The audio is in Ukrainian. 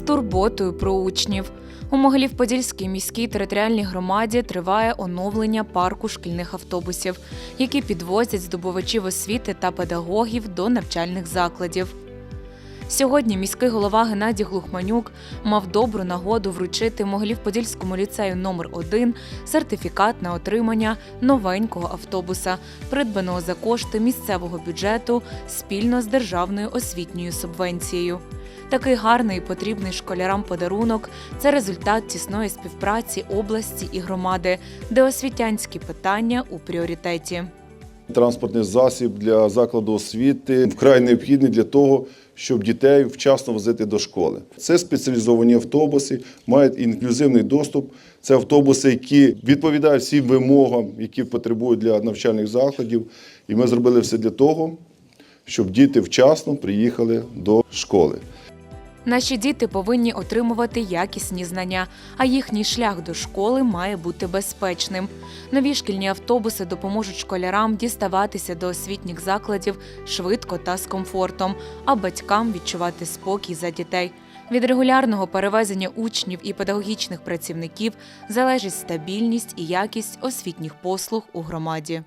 турботою про учнів. У Могилів-Подільській міській територіальній громаді триває оновлення парку шкільних автобусів, які підвозять здобувачів освіти та педагогів до навчальних закладів. Сьогодні міський голова Геннадій Глухманюк мав добру нагоду вручити Могилів-Подільському ліцею номер 1 сертифікат на отримання новенького автобуса, придбаного за кошти місцевого бюджету спільно з державною освітньою субвенцією. Такий гарний і потрібний школярам подарунок це результат тісної співпраці області і громади, де освітянські питання у пріоритеті. Транспортний засіб для закладу освіти вкрай необхідний для того, щоб дітей вчасно возити до школи. Це спеціалізовані автобуси, мають інклюзивний доступ. Це автобуси, які відповідають всім вимогам, які потребують для навчальних закладів. І ми зробили все для того, щоб діти вчасно приїхали до школи. Наші діти повинні отримувати якісні знання, а їхній шлях до школи має бути безпечним. Нові шкільні автобуси допоможуть школярам діставатися до освітніх закладів швидко та з комфортом, а батькам відчувати спокій за дітей. Від регулярного перевезення учнів і педагогічних працівників залежить стабільність і якість освітніх послуг у громаді.